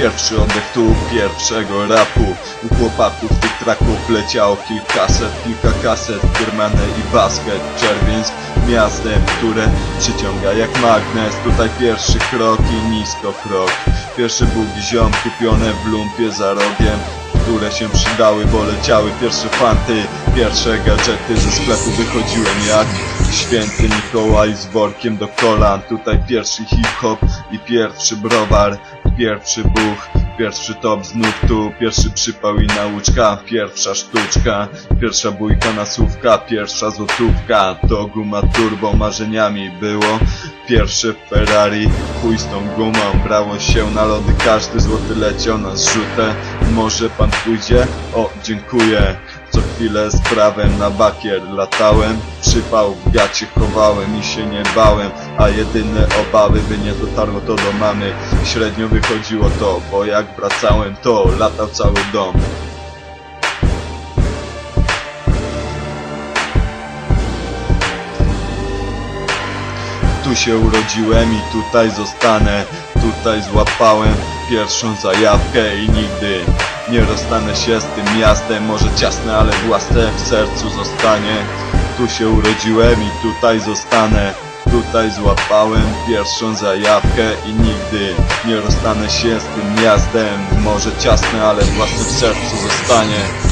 Pierwszy oddech tu, pierwszego rapu. U chłopaków tych traków leciało kilkaset Kilka kaset, Firmane i basket Czerwińsk miastem, które przyciąga jak magnes. Tutaj pierwszy krok i nisko krok. Pierwszy bugi ziom kupione w lumpie za rogiem które się przydały, bo leciały pierwsze fanty. Pierwsze gadżety ze sklepu wychodziłem jak Święty Mikołaj z workiem do kolan. Tutaj pierwszy hip-hop i pierwszy browar Pierwszy buch, pierwszy top znów tu Pierwszy przypał i nauczka, pierwsza sztuczka Pierwsza bójka na słówka, pierwsza złotówka. To guma turbo marzeniami było Pierwsze Ferrari, chuj z tą gumą Brało się na lody, każdy złoty leciał na zrzutę. Może pan pójdzie? O, dziękuję. Co chwilę z prawem na bakier latałem. Przypał w gacie chowałem i się nie bałem A jedyne obawy by nie dotarło to do mamy. Średnio wychodziło to, bo jak wracałem to latał cały dom Tu się urodziłem i tutaj zostanę. Tutaj złapałem pierwszą zajawkę i nigdy nie rozstanę się z tym miastem. Może ciasne, ale własne w sercu zostanie. Tu się urodziłem i tutaj zostanę. Tutaj złapałem pierwszą zajawkę i nigdy nie rozstanę się z tym miastem. Może ciasne, ale własne w sercu zostanie